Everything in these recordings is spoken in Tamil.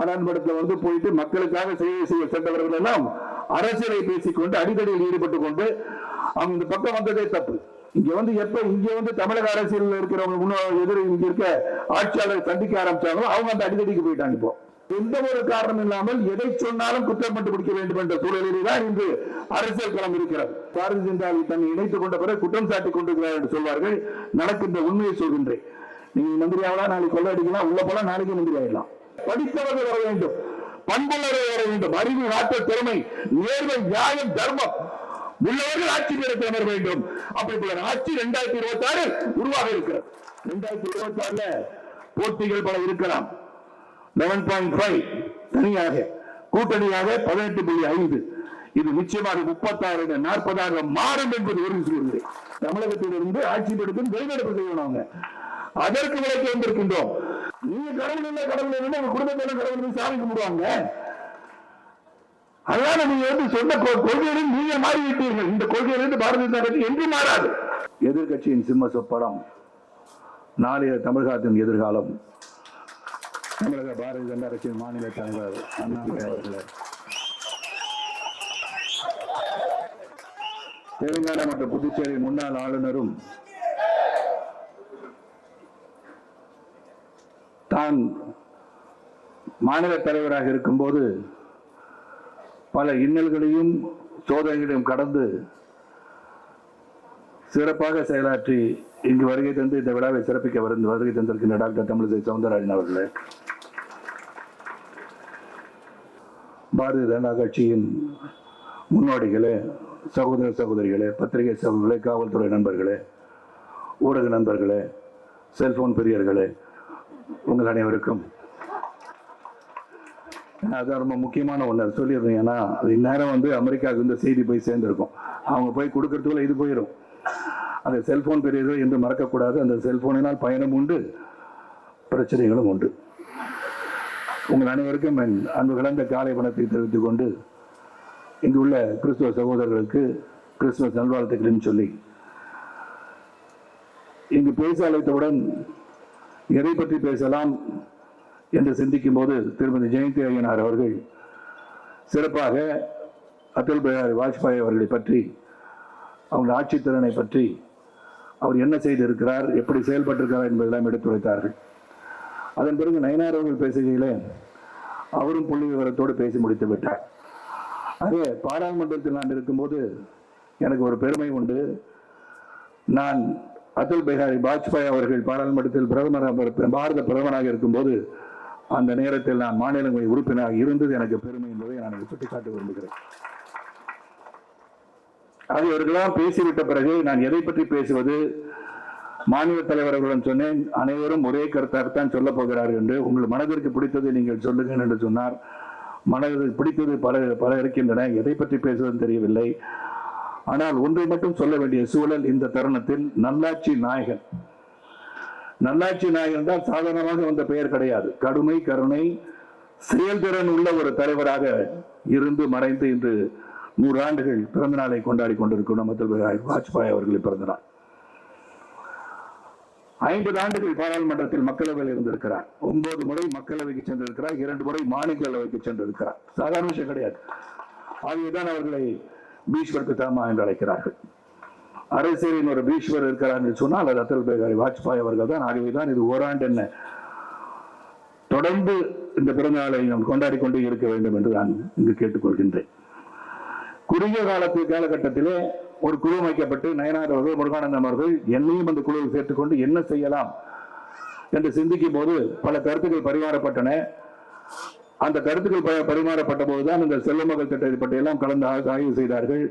பாராளுமன்றத்தில் வந்து போயிட்டு மக்களுக்காக சேவை செய்ய சென்றவர்கள் எல்லாம் அரசியலை பேசிக்கொண்டு அடிக்கடியில் ஈடுபட்டு கொண்டு அவங்க இந்த பக்கம் வந்ததே தப்பு. இங்க வந்து எப்ப இங்க வந்து தமிழக அரசியல் இருக்கிறவங்க முன்னோ- எதிர் இங்க இருக்க ஆட்சியாளர் சந்திக்க ஆரம்பிச்சாங்களோ அவங்க அந்த அடிதடிக்கு போயிட்டாங்க இப்போ. எந்த ஒரு காரணம் இல்லாமல் எதை சொன்னாலும் குற்றம் கண்டுபிடிக்க வேண்டும் என்ற சூழலிலே தான் இன்று அரசியல் களம் இருக்கிறது. பாரதிய ஜனதாவை தன்னை இணைத்துக் கொண்ட பிறகு குற்றம் சாட்டி கொண்டிருக்கிறார் என்று சொல்வார்கள் நடக்கின்ற உண்மையை சொல்கின்றேன். நீங்க மந்திரி ஆகலாம் நாளைக்கு கொள்ள அடிக்கலாம் உள்ள போலாம் நாளைக்கு மந்திரி ஆயிடலாம். படித்தவர்கள் வர வேண்டும். பண்புள்ளவர்கள் வர வேண்டும். அறிவு ஆற்றல் திறமை நேர்மை நியாயம் தர்மம் உள்ளவர்கள் ஆட்சி பீடத்தில் அமர வேண்டும். அப்படிப்பட்ட ஆட்சி இரண்டாயிரத்தி இருபத்தி ஆறு உருவாக இருக்கிறது. இரண்டாயிரத்தி இருபத்தி ஆறுல போட்டிகள் பல இருக்கலாம். லெவன் பாயிண்ட் ஃபைவ் தனியாக கூட்டணியாக பதினெட்டு புள்ளி ஐந்து. இது நிச்சயமாக முப்பத்தாறு நாற்பதாக மாறும் என்பது உறுதி சொல்கிறேன் தமிழகத்திலிருந்து ஆட்சி படுத்தும் வெளிநடப்பு செய்யணும் அதற்கு விலைக்கு வந்திருக்கின்றோம். நீங்க கடவுள் இல்ல கடவுள் இல்லை உங்க குடும்பத்தில கடவுள் சாமி கும்பிடுவாங்க. அதனால நீங்க வந்து சொன்ன கொ- நீங்க நீங்க மாறிவிட்டீர்கள். இந்த கொள்கையிலிருந்து பாரதிய ஜனதா கட்சி என்று மாறாது. எதிர்கட்சியின் சிம்ம சொப்படம் நாளைய தமிழகத்தின் எதிர்காலம். தமிழக பாரதிய ஜனதா கட்சியின் மாநில தலைவர் அண்ணாமலை அவர்களே. தெலுங்கானா மற்றும் புதுச்சேரி முன்னாள் ஆளுநரும் நான் மாநில தலைவராக இருக்கும்போது பல இன்னல்களையும் சோதனைகளையும் கடந்து சிறப்பாக செயலாற்றி இங்கு வருகை தந்து இந்த விழாவை சிறப்பிக்க வருந்து வருகை தந்திருக்கின்ற டாக்டர் தமிழிசை சவுந்தரராஜன் அவர்களே. பாரதிய ஜனதா கட்சியின் முன்னோடிகளே சகோதர சகோதரிகளே பத்திரிகை சகோதரர்களே காவல்துறை நண்பர்களே ஊடக நண்பர்களே செல்போன் பெரியர்களே உங்கள் அனைவருக்கும். அதான் ரொம்ப முக்கியமான ஒன்று அது சொல்லிடுறேன். ஏன்னா அது இந்நேரம் வந்து அமெரிக்காவுக்கு இந்த செய்தி போய் சேர்ந்துருக்கும். அவங்க போய் கொடுக்கறதுக்குள்ள இது போயிடும் அந்த செல்போன் பெரியதோ என்று மறக்கக்கூடாது. அந்த செல்போனினால் பயணம் உண்டு பிரச்சனைகளும் உண்டு. உங்கள் அனைவருக்கும் என் அன்பு கலந்த காலை பணத்தை தெரிவித்துக் கொண்டு இங்கு உள்ள கிறிஸ்துவ சகோதரர்களுக்கு கிறிஸ்துவ நல்வாழ்த்துக்கள்னு சொல்லி இங்கு பேச அழைத்தவுடன் எதை பற்றி பேசலாம் என்று சிந்திக்கும் போது திருமதி ஜெயந்தி ஐயனார் அவர்கள் சிறப்பாக அடல் பிஹாரி வாஜ்பாய் அவர்களை பற்றி அவங்க ஆட்சித்திறனை பற்றி அவர் என்ன செய்திருக்கிறார் எப்படி செயல்பட்டிருக்கிறார் என்பதெல்லாம் எடுத்துரைத்தார்கள். அதன் பிறகு நயனார் அவர்கள் பேசுகையிலே அவரும் புள்ளி விவரத்தோடு பேசி முடித்து விட்டார். அதே பாராளுமன்றத்தில் நான் இருக்கும்போது எனக்கு ஒரு பெருமை உண்டு. நான் அடல் பிஹாரி வாஜ்பாய் அவர்கள் பாராளுமன்றத்தில் பிரதமர் பாரத பிரதமராக இருக்கும்போது அந்த நேரத்தில் நான் மாநிலங்களை உறுப்பினராக இருந்தது. எனக்கு பெருமை என்பதை நான் சுட்டிக்காட்ட விரும்புகிறேன். அது இவர்களெல்லாம் பேசிவிட்ட பிறகு நான் எதை பற்றி பேசுவது? மாநில தலைவர்களுடன் சொன்னேன் அனைவரும் ஒரே கருத்தாகத்தான் சொல்ல போகிறார்கள் என்று. உங்கள் மனதிற்கு பிடித்ததை நீங்கள் சொல்லுங்கள் என்று சொன்னார். மனதிற்கு பிடித்தது பல பல இருக்கின்றன. எதை பற்றி பேசுவதுன்னு தெரியவில்லை. ஆனால் ஒன்றை மட்டும் சொல்ல வேண்டிய சூழல் இந்த தருணத்தில் நல்லாட்சி நாயகன். நல்லாட்சி நாயகன் தான் சாதாரணமாக வந்த பெயர் கிடையாது. கடுமை கருணை செயல்திறன் உள்ள ஒரு தலைவராக இருந்து மறைந்து இன்று நூறு ஆண்டுகள் பிறந்த நாளை கொண்டாடி கொண்டிருக்கும் நம்ம வாஜ்பாய் அவர்களை பிறந்த நாள் ஐம்பது ஆண்டுகள் பாராளுமன்றத்தில் மக்களவையில் இருந்திருக்கிறார். ஒன்பது முறை மக்களவைக்கு சென்றிருக்கிறார். இரண்டு முறை மாநிலங்களவைக்கு சென்றிருக்கிறார். சாதாரண விஷயம் கிடையாது. ஆகியதான் அவர்களை பீஷ்வர் பிதாமா என்று அழைக்கிறார்கள். அரசியலின் ஒரு பீஷ்வர் இருக்கிறார் என்று சொன்னால் அது அட்டல் பிஹாரி வாஜ்பாய் அவர்கள் தான் ஆகவேதான் இது ஓராண்டு என்ன தொடர்ந்து இந்த பிறந்த நாளை நாம் கொண்டாடி கொண்டு இருக்க வேண்டும் என்று நான் இங்கு கேட்டுக்கொள்கின்றேன் குறுகிய காலத்து காலகட்டத்திலே ஒரு குழு அமைக்கப்பட்டு நயனார் அவர்கள் முருகானந்தம் அவர்கள் என்னையும் அந்த குழுவில் சேர்த்துக்கொண்டு என்ன செய்யலாம் என்று சிந்திக்கும் போது பல கருத்துக்கள் பரிமாறப்பட்டன. அந்த கருத்துக்கள் பரிமாறப்பட்ட போதுதான் இந்த செல்வமகள் திட்டத்தை பற்றி எல்லாம் கலந்து ஆய்வு செய்தார்கள்.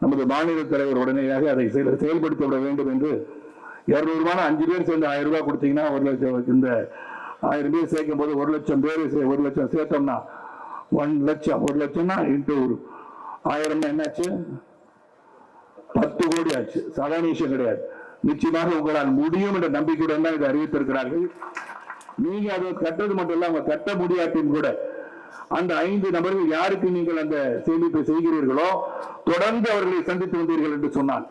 நமது மாநில தலைவர் உடனடியாக அதை செயல் செயல்படுத்த விட வேண்டும் என்று இருநூறு ரூபாய் அஞ்சு பேர் சேர்ந்து ஆயிரம் ரூபாய் கொடுத்தீங்கன்னா ஒரு லட்சம் இந்த ஆயிரம் பேர் சேர்க்கும் போது ஒரு லட்சம் பேர் சே- ஒரு லட்சம் சேர்த்தோம்னா ஒன் லட்சம் ஒரு லட்சம்னா இன்ட்டு ஒரு ஆயிரம்னா என்னாச்சு? பத்து கோடி ஆச்சு. சாதாரண விஷயம் கிடையாது. நிச்சயமாக உங்களால் முடியும் என்ற நம்பிக்கையுடன் தான் இதை அறிவித்திருக்கிறார்கள். நீங்க அதை கட்டுறது மட்டும் இல்ல அவங்க கட்ட முடியாட்டின் கூட அந்த ஐந்து நபர்கள் யாருக்கு நீங்கள் அந்த சேமிப்பை செய்கிறீர்களோ தொடர்ந்து அவர்களை சந்தித்து வந்தீர்கள் என்று சொன்னான்.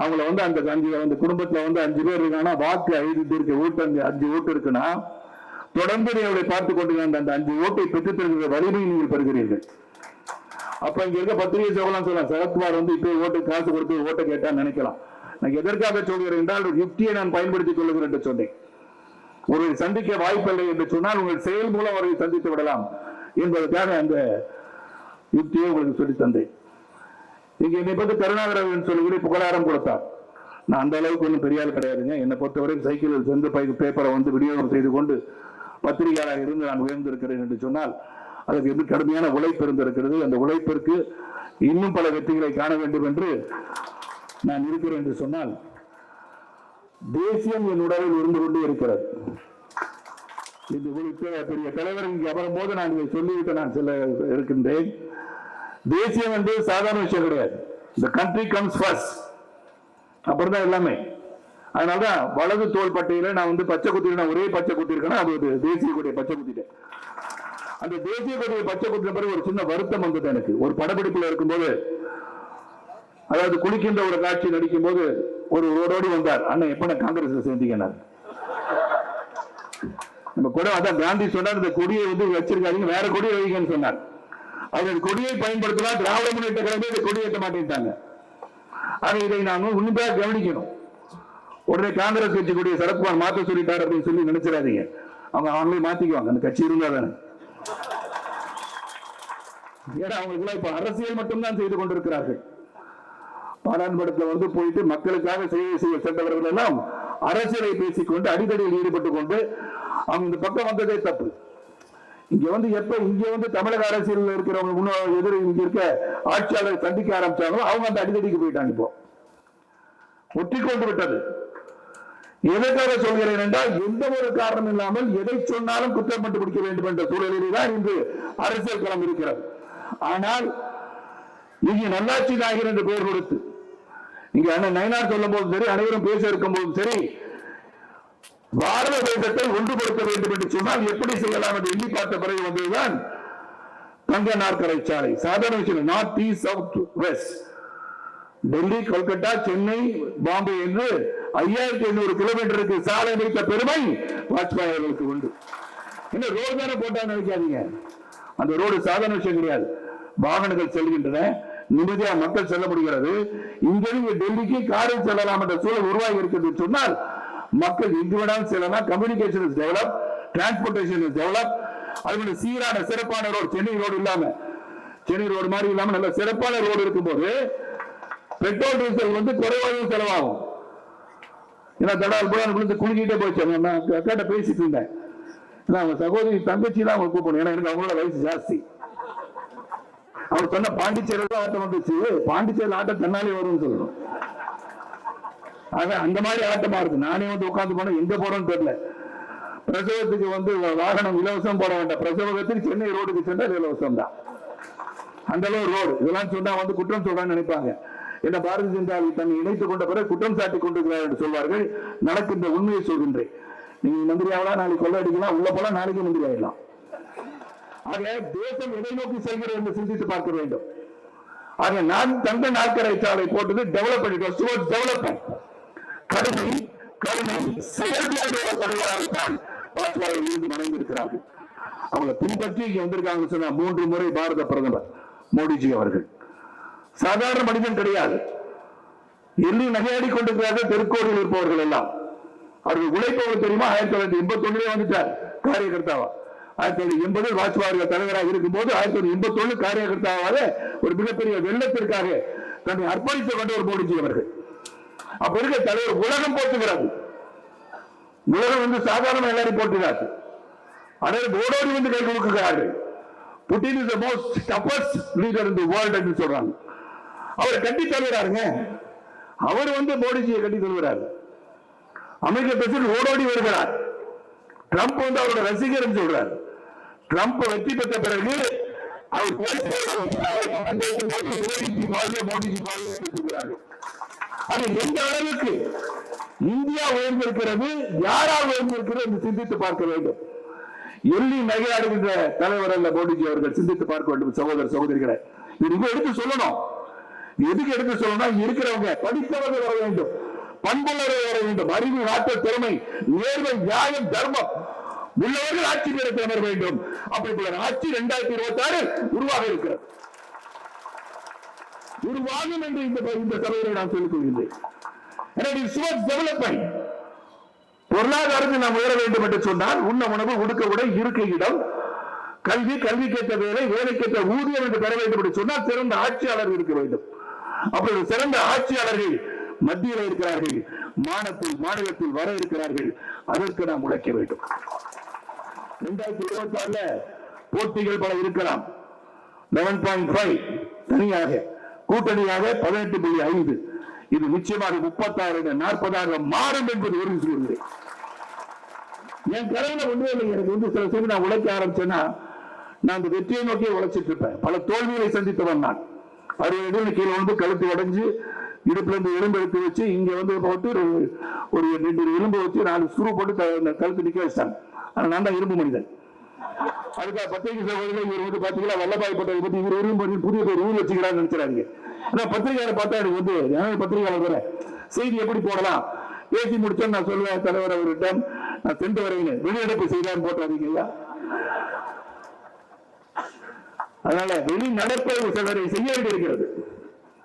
அவங்கள வந்து அந்த அஞ்சு அந்த குடும்பத்துல வந்து அஞ்சு பேர் இருக்காங்கன்னா வாக்கு ஐந்து பேருக்கு ஓட்டு அஞ்சு அஞ்சு ஓட்டு இருக்குன்னா தொடர்ந்து அவளை பார்த்துக் கொண்டு அந்த அந்த அஞ்சு ஓட்டை பெற்றுத் தருகிற வலிமை நீங்கள் பெறுகிறீர்கள். அப்ப இங்க இருக்க பத்திரிகை சோகலாம் சொல்லலாம் சரத்குமார் வந்து இப்போ ஓட்டு காசு கொடுத்து ஓட்டை கேட்டா நினைக்கலாம். நான் எதற்காக சொல்கிறேன் என்றால் ஒரு யுக்தியை நான் பயன்படுத்திக் கொள்கிறேன் என்று சொன்னேன். உங்களை சந்திக்க வாய்ப்பில்லை என்று சொன்னால் உங்கள் செயல் மூலம் அவரை சந்தித்து விடலாம் என்பதற்காக அந்த யுக்தியை உங்களுக்கு சொல்லி தந்தேன். இங்க என்னை பத்தி கருணாகரன் சொல்லுகிற புகழாரம் கொடுத்தார். நான் அந்த அளவுக்கு ஒன்றும் பெரிய ஆள் கிடையாதுங்க. என்னை பொறுத்தவரை சைக்கிளில் சென்று பை பேப்பரை வந்து விநியோகம் செய்து கொண்டு பத்திரிகையாளர் இருந்து நான் உயர்ந்திருக்கிறேன் என்று சொன்னால் அதுக்கு எப்படி கடுமையான உழைப்பு இருந்திருக்கிறது. அந்த உழைப்பிற்கு இன்னும் பல வெற்றிகளை காண வேண்டும் என்று நான் இருக்கிறேன் என்று சொன்னால் தேசியம் என் உடலில் இருந்து கொண்டே இருக்கிறது. இது குறித்த பெரிய தலைவர் இங்கே அமரும் போது நான் இதை சொல்லிவிட்டு நான் செல்ல இருக்கின்றேன். தேசியம் என்பது சாதாரண விஷயம் கிடையாது. இந்த கண்ட்ரி கம்ஸ் ஃபர்ஸ்ட் அப்புறம் தான் எல்லாமே. அதனாலதான் வலது தோள் பட்டையில நான் வந்து பச்சை குத்திருக்கேன் ஒரே பச்சை குத்திருக்கேன்னா அது ஒரு தேசிய கொடியை பச்சை குத்திட்டேன். அந்த தேசிய கொடியை பச்சை குத்தின பிறகு ஒரு சின்ன வருத்தம் வந்தது எனக்கு. ஒரு படப்பிடிப்புல இருக்கும்போது அதாவது குளிக்கின்ற ஒரு காட்சி நடிக்கும் போது ஒரு ரோடோடி வந்தார். அண்ணன் எப்ப காங்கிரஸ் காங்கிரஸ்ல சேர்ந்தீங்கன்னார் நம்ம கூட அதான் காந்தி சொன்னார் இந்த கொடியை வந்து வச்சிருக்காதீங்க வேற கொடியை வைங்கன்னு சொன்னார். அவர் கொடியை பயன்படுத்தினா திராவிட முன்னேற்ற கழகம் இந்த கொடி ஏற்ற மாட்டேன்ட்டாங்க. ஆனா இதை நாம உன்னிப்பாக கவனிக்கணும். உடனே காங்கிரஸ் கட்சி கூடிய சரத்குமார் மாத்த சொல்லிட்டார் அப்படின்னு சொல்லி நினைச்சிடாதீங்க. அவங்க அவங்களே மாத்திக்குவாங்க அந்த கட்சி இருந்தா தானே. ஏன்னா அவங்களுக்கு இப்ப அரசியல் மட்டும்தான் செய்து கொண்டிருக்கிறார்கள். பாராளுமன்றத்தில் வந்து போயிட்டு மக்களுக்காக சேவை செய்ய சென்றவர்கள் எல்லாம் அரசியலை பேசிக்கொண்டு அடிதடியில் ஈடுபட்டு கொண்டு அவங்க இந்த பக்கம் வந்ததே தப்பு. இங்க வந்து எப்ப இங்க வந்து தமிழக அரசியல் இருக்கிறவங்க முன்னாள் எதிர் இங்க இருக்க ஆட்சியாளர் சந்திக்க ஆரம்பிச்சாங்களோ அவங்க அந்த அடிதடிக்கு போயிட்டாங்க இப்போ. ஒட்டிக்கொண்டு விட்டது. எதற்காக சொல்கிறேன் என்றால் எந்த ஒரு காரணம் இல்லாமல் எதை சொன்னாலும் குற்றம் கண்டுபிடிக்க வேண்டும் என்ற சூழலிலே தான் இன்று அரசியல் களம் இருக்கிறது. ஆனால் இங்கே நல்லாட்சி நாயகர் என்று பெயர் கொடுத்து இங்க அண்ணன் நயனார் சொல்லும் போதும் சரி அனைவரும் பேச இருக்கும் போதும் சரி பாரத தேசத்தை ஒன்றுபடுத்த வேண்டும் என்று சொன்னால் எப்படி செய்யலாம் என்று எண்ணி பார்த்த பிறகு வந்ததுதான் தங்க நாற்கரை சாலை. சாதாரண விஷயம் north east south west Delhi Kolkata Chennai Bombay என்று ஐயாயிரத்தி எண்ணூறு கிலோமீட்டருக்கு சாலை அமைத்த பெருமை வாஜ்பாய் அவர்களுக்கு உண்டு. என்ன ரோடு தானே போட்டான்னு நினைக்காதீங்க. அந்த ரோடு சாதாரண விஷயம் கிடையாது. வாகனங்கள் செல்கின்றன. நிம்மதியா மக்கள் செல்ல முடிகிறது. இங்கிருந்து டெல்லிக்கு காரில் செல்லலாம் என்ற சூழல் உருவாகி இருக்கிறது சொன்னால் மக்கள் எங்கு வேணாலும் செல்லலாம். Communication is develop transportation is develop அதுபோல சீரான சிறப்பான ரோடு சென்னை ரோடு இல்லாம சென்னை ரோடு மாதிரி இல்லாம நல்ல சிறப்பான ரோடு இருக்கும்போது பெட்ரோல் டீசல் வந்து குறைவாக செலவாகும். ஏன்னா தடால் போய் விழுந்து குளிக்கிட்டே போச்சு. நான் கேட்ட பேசிட்டு இருந்தேன். ஏன்னா அவங்க சகோதரி தங்கச்சி தான் அவங்க கூப்பிடணும். ஏன்னா எனக்கு அவங்களோட வயசு ஜாஸ்தி. அவர் சொன்ன பாண்டிச்சேரியில் ஆட்டம் வந்துச்சு. பாண்டிச்சேரியில் ஆட்டம் தன்னாலே வரும்னு சொல்லணும் ஆக அந்த மாதிரி ஆட்டமா இருக்கு. நானே வந்து உட்காந்து போனேன். எங்க போறோம்னு தெரியல. பிரசவத்துக்கு வந்து வாகனம் இலவசம் போட வேண்டாம். பிரசவத்தில் சென்னை ரோடுக்கு சென்றால் இலவசம் தான். அந்த அளவு ரோடு. இதெல்லாம் சொன்னா வந்து குற்றம் சொல்றான்னு நினைப்பாங்க. என்ன பாரதிய ஜனதாவை தன்னை இணைத்துக் கொண்ட பிறகு குற்றம் சாட்டி கொண்டிருக்கிறார் என்று சொல்வார்கள். நடக்கின்ற உண்மையை சொல்கின்றேன். நீங்க மந்திரி ஆகலாம் நாளைக்கு கொள்ள அடிக்கலாம். உள்ள போலாம் நாளைக்கு மந்திரி ஆயிடலாம். ஆக தேசம் எதை நோக்கி செல்கிறது என்று சிந்தித்து பார்க்க வேண்டும். ஆக நான் தங்க நாற்கரை சாலை போட்டது டெவலப் பண்ணிட்டோம். டுவர்ட்ஸ் டெவலப்மெண்ட் கருணை கருணை. செயல்பாடுதான் வாஜ்பாயில் இருந்து மறைந்திருக்கிறார்கள் அவங்களை பின்பற்றி இங்க வந்திருக்காங்க சொன்னா மூன்று முறை பாரத பிரதமர் மோடிஜி அவர்கள். சாதாரண மனிதன் கிடையாது. எள்ளி நகையாடி கொண்டிருக்கிறார்கள் தெருக்கோடியில் இருப்பவர்கள் எல்லாம். அவர்கள் உழைப்பவர்கள் தெரியுமா? ஆயிரத்தி தொள்ளாயிரத்தி எண்பத்தி ஒண்ணுல வந்துட்டார். காரியகர்த்தாவா? ஆயிரத்தி தொள்ளாயிரத்தி எண்பதில் வாஜ்பாய் தலைவராக இருக்கும் போது ஆயிரத்தி தொள்ளாயிரத்தி எண்பத்தி ஒன்று காரியகர்த்தாவாக ஒரு மிகப்பெரிய வெள்ளத்திற்காக தன்னை அர்ப்பணித்துக் கொண்ட ஒரு மோடிஜி அவர்கள். அப்ப இருக்க தலைவர் உலகம் போட்டுகிறார் உலகம் வந்து சாதாரண எல்லாரும் போட்டுகிறார் அனைவரும் ஓடோடி வந்து கை கொடுக்கிறார்கள். Putin is most toughest leader in the world என்று சொல்றாங்க. அவர் கட்டி தருகிறாருங்க அவர் வந்து மோடிஜியை கட்டி தருகிறார் அமெரிக்க பிரசிடன்ட் ஓடோடி வருகிறார். ட்ரம்ப் வந்து அவரோட ரசிகர் சொல்றாரு. ட்ரம்ப் வெற்றி பெற்ற பிறகு அவர் மோடிஜி அது எந்த அளவுக்கு இந்தியா உயர்ந்திருக்கிறது யாரா உயர்ந்திருக்கிறது என்று சிந்தித்து பார்க்க வேண்டும். எள்ளி நகையாடுகின்ற தலைவர் அல்ல மோடிஜி அவர்கள் சிந்தித்து பார்க்க வேண்டும் சகோதர சகோதரிகளை. இது எடுத்து சொல்லணும். எதுக்கு எடுத்து சொல்லணும் இருக்கிறவங்க படித்தவர்கள் வர வேண்டும். பண்புள்ளவர்கள் வர வேண்டும். அறிவு நாட்ட திறமை நேர்மை நியாயம் தர்மம். உள்ளவர்கள் ஆட்சி பீடத்தில் அமர வேண்டும். அப்படிப்பட்ட ஆட்சி இரண்டாயிரத்தி இருபத்தி ஆறு உருவாக இருக்கிறது. உருவாகும் என்று இந்த இந்த நான் சொல்லிக் கொள்கின்றேன் பொருளாதாரத்தை டெவலப்மெண்ட் நாம் உயர வேண்டும் என்று சொன்னால் உண்ண உணவு உடுக்க உடை இருக்க இடம் கல்வி கல்விக்கேற்ற வேலை வேலைக்கேற்ற ஊதியம் என்று பெற வேண்டும் என்று சொன்னால் சிறந்த ஆட்சியாளர் இருக்க வேண்டும். அப்படி சிறந்த ஆட்சியாளர்கள் மத்தியில் இருக்கிறார்கள் மாநிலத்தில் மாநிலத்தில் வர இருக்கிறார்கள் அதற்கு நாம் உழைக்க வேண்டும். இரண்டாயிரத்தி இருபத்தி ஆறுல போட்டிகள் பல இருக்கலாம். லெவன் பாயிண்ட் ஃபைவ் தனியாக கூட்டணியாக பதினெட்டு புள்ளி ஐந்து. இது நிச்சயமாக முப்பத்தாறு நாற்பதாக மாறும் என்பது உறுதி சொல்கிறேன் என் கரையில ஒன்றே இல்லை. எனக்கு வந்து சில சமயம் நான் உழைக்க ஆரம்பிச்சேன்னா நான் அந்த வெற்றியை நோக்கி உழைச்சிட்டு இருப்பேன். பல தோல்விகளை சந்தித்தவன் நான் அறுபது கீழே வந்து கழுத்து உடைஞ்சு இடுப்புல இருந்து எலும்பு எடுத்து வச்சு இங்க வந்து போட்டு ஒரு ஒரு ரெண்டு எலும்பு வச்சு நாலு ஸ்க்ரூ போட்டு கழுத்து நிக்க வச்சிட்டாங்க ஆனா நான் தான் இரும்பு மனிதன். அதுக்காக பத்திரிகை சகோதரர்கள் இவர் வந்து பாத்தீங்களா வல்லபாய் பட்டேல் பத்தி இவர் இரும்பு மனிதன் புதிய பேர் ஊர் வச்சுக்கிறான்னு நினைச்சாங்க ஆனா பத்திரிகையாளர் பார்த்தா எனக்கு வந்து நான் பத்திரிகையாளர் வேற. செய்தி எப்படி போடலாம்? பேசி முடிச்சோம் நான் சொல்லுவேன் தலைவர் அவர்கிட்ட நான் சென்று வரேன் வெளிநடப்பு செய்தான்னு போட்டாதீங்க ஐயா. அதனால வெளிநடப்பை சிலரை செய்ய வேண்டியிருக்கிறது.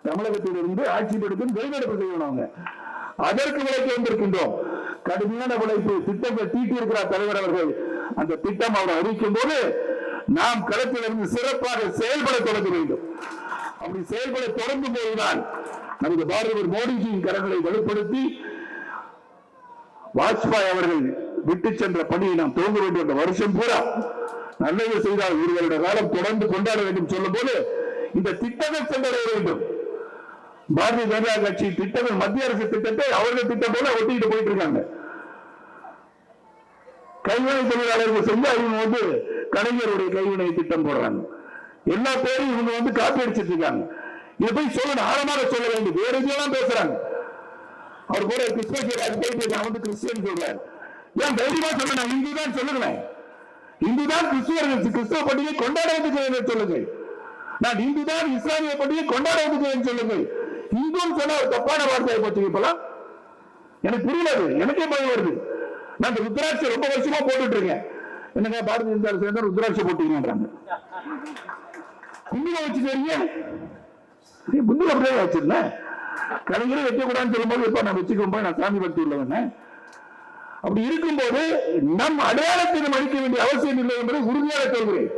தமிழகத்திலிருந்து ஆட்சி படுத்தும் வெளிநடப்பு செய்யணும் அவங்க. அதற்கு உழைக்க வந்திருக்கின்றோம். கடுமையான உழைப்பு திட்டங்கள் தீட்டி இருக்கிறார் தலைவர் அவர்கள். அந்த திட்டம் அவர் அறிவிக்கும் போது நாம் களத்திலிருந்து சிறப்பாக செயல்பட தொடங்க வேண்டும். அப்படி செயல்பட தொடங்கும் போதுதான் நமது பாரதியர் மோடிஜியின் கரங்களை வலுப்படுத்தி வாஜ்பாய் அவர்கள் விட்டு சென்ற பணியை நாம் துவங்க வேண்டும் என்ற வருஷம் பூரா. நல்லது செய்தால் ஒரு வருட காலம் தொடர்ந்து கொண்டாட வேண்டும் சொல்லும் போது இந்த திட்டங்கள் சென்றடைய வேண்டும். பாரதிய ஜனதா கட்சி திட்டங்கள் மத்திய அரசு திட்டத்தை அவர்கள் திட்டம் போல ஒட்டிக்கிட்டு போயிட்டு இருக்காங்க கைவினை தொழிலாளர்கள் செஞ்சு அவங்க வந்து கலைஞருடைய கைவினை திட்டம் போடுறாங்க. எல்லா பேரும் இவங்க வந்து காப்பி அடிச்சிட்டு இருக்காங்க இதை போய் சொல்லணும் ஆழமாக சொல்ல வேண்டும். வேற எல்லாம் பேசுறாங்க? அவர் கூட கிறிஸ்துவ அது நான் வந்து கிறிஸ்டியன் சொல்றேன். ஏன் தைரியமா சொல்ல நான் இந்து தான் சொல்லுங்களேன். இந்து தான் கிறிஸ்துவர்கள் கிறிஸ்துவ பண்டிகை கொண்டாடுறதுக்கு சொல்லுங்கள். நான் இந்து தான் இஸ்லாமிய பண்டிகை கொண்டாடுறதுக்கு சொல்லுங்கள். இந்துன்னு சொன்னா ஒரு தப்பான வார்த்தையை போச்சு இப்பெல்லாம் எனக்கு புரியல எனக்கே பயம் வருது. நான் இந்த ருத்ராட்சை ரொம்ப வருஷமா போட்டுட்டு இருக்கேன். என்னங்க பாரதிய ஜனதா சேர்ந்தா ருத்ராட்சி போட்டீங்கன்றாங்க குண்டில வச்சுக்கிறீங்க நீ புந்தில அப்படியே வச்சிருந்தேன். கலைஞரும் வைக்கக்கூடாதுன்னு சொல்லும்போது இப்ப நான் வச்சுக்கும் நான் சாமி பக்தி உள்ளவன. அப்படி இருக்கும்போது நம் அடையாளத்தை மதிக்க வேண்டிய அவசியம் இல்லை என்பதை உறுதியாக சொல்கிறேன்.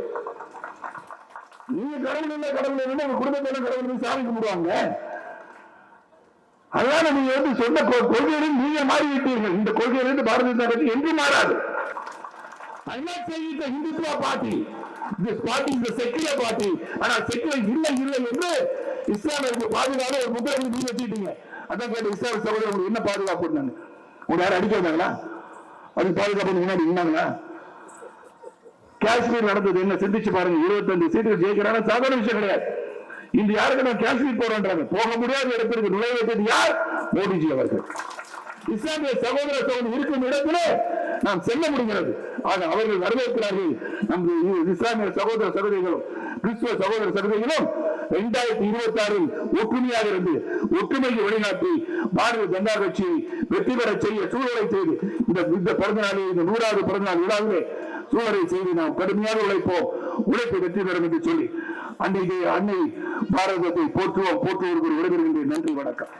நீங்க கடவுள் இல்லை கடவுள் இல்லை உங்க குடும்பத்தில் கடவுள் சாமி கும்பிடுவாங்க. அதனால நீங்க வந்து சொன்ன கொ- கொள்கையிலிருந்து நீங்க மாறி மாறிவிட்டீர்கள். இந்த கொள்கையிலிருந்து பாரதிய ஜனதா கட்சி என்றும் மாறாது. I'm party. saying it's a Hindutva party. This ஆனா secular இல்லை இல்லை என்று இஸ்லாமியருக்கு பாதுகாப்பு ஒரு முத்திரை நீங்க வச்சுட்டீங்க அதான் கேட்ட இஸ்லாமிய சகோதரர் உங்களுக்கு என்ன பாதுகாப்பு நாங்க உங்க யாரும் அடிக்க வந்தாங்களா அது பாதுகாப்பு முன்னாடி நின்னாங்களா? காஷ்மீர் நடந்தது என்ன? சிந்திச்சு பாருங்க. இருபத்தஞ்சு சீட்டுகள் ஜெயிக்கிறாங்க. சாதாரண விஷயம் கிடையாது. இந்த யாருக்கு நான் காஷ்மீர் போறேன்றாங்க? போக முடியாத இடத்திற்கு நுழைவது யார்? மோடிஜி அவர்கள். இஸ்லாமிய சகோதர சகோதரி இருக்கும் இடத்திலே நாம் செல்ல முடிகிறது. ஆக அவர்கள் வரவேற்கிறார்கள். நமது இஸ்லாமிய சகோதர சகோதரிகளும் கிறிஸ்துவ சகோதர சகோதரிகளும் இரண்டாயிரத்தி இருபத்தி ஆறில் ஒற்றுமையாக இருந்து ஒற்றுமையை வழிநாட்டி பாரதிய ஜனதா கட்சியை வெற்றி பெற செய்ய சூழலை செய்து இந்த இந்த பிறந்த நாளில் இந்த நூறாவது பிறந்த நாள் விழாவிலே சூழலை செய்து நாம் கடுமையாக உழைப்போம். உழைப்பு வெற்றி பெறும் என்று சொல்லி அன்றைக்கு அன்னை பாரதத்தை போற்றுவோம் போற்றுவோருக்கு விடைபெறுகின்றேன். நன்றி வணக்கம்.